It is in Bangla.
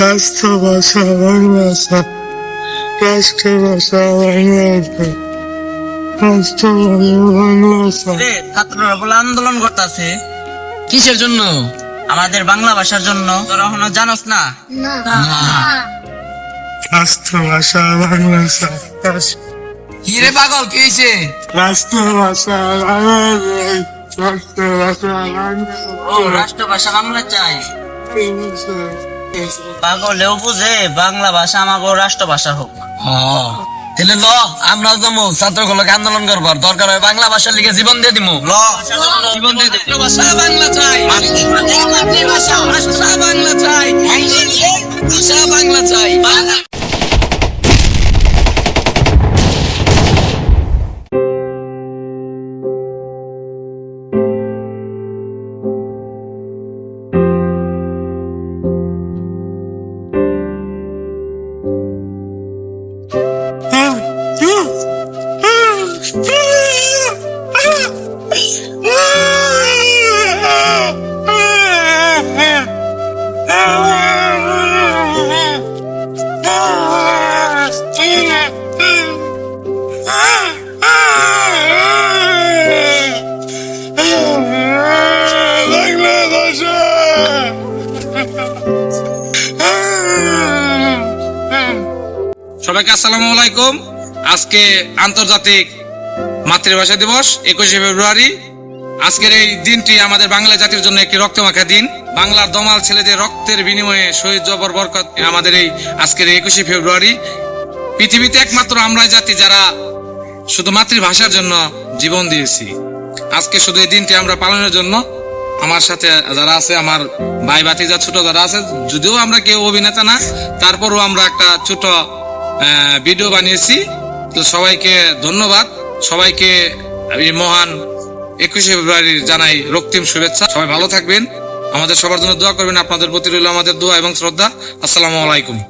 রাষ্ট্রভাষা ছাত্ররা বলে আন্দোলন করতেছে। কিসের জন্য? আমাদের বাংলা ভাষার জন্য। তোরা এখনও জানোস না? রাষ্ট্রভাষা পাগল কি হয়েছে রাষ্ট্রভাষা বাংলা রাষ্ট্রভাষা বাংলা ও রাষ্ট্রভাষা বাংলা চাই পাগলেও বুঝে বাংলা ভাষা আমাকে রাষ্ট্রভাষা হোক। তাহলে ল আমরা যাব ছাত্রগুলোকে আন্দোলন করবার। দরকার হয় বাংলা ভাষার লিখে জীবন দিয়ে দিমু। ল। জীবন দিয়ে ভাষা বাংলা চাই। ভাষা বাংলা চাই। ভাষা বাংলা চাই। সবাইকে আসসালামু আলাইকুম। আজকে আন্তর্জাতিক মাতৃভাষা দিবস, একুশে ফেব্রুয়ারি। আজকের এই দিনটি আমাদের বাংলা জাতির জন্য একটি রক্তমাখা দিন। বাংলার দমাল ছেলেদের রক্তের বিনিময়ে শহীদ জবর বরকত আমাদের এই আজকের একুশে ফেব্রুয়ারি। পৃথিবীতে একমাত্র আমরা জাতি যারা শুধু মাতৃভাষার জন্য জীবন দিয়েছি। আজকে শুধু এই দিনটি আমরা পালনের জন্য আমার সাথে যারা আছে, আমার ভাই ভাতিজা ছোট যারা আছে, যদিও আমরা কেউ অভিনেতা না, তারপরও আমরা একটা ছোট ভিডিও বানিয়েছি। তো সবাইকে ধন্যবাদ। সবাইকে আমি মহান একুশে ফেব্রুয়ারি জানাই রক্তিম শুভেচ্ছা। সবাই ভালো থাকবেন। আমাদের সবার জন্য দোয়া করবেন। আপনাদের প্রতি রইল আমাদের দোয়া এবং শ্রদ্ধা। আসসালামু আলাইকুম।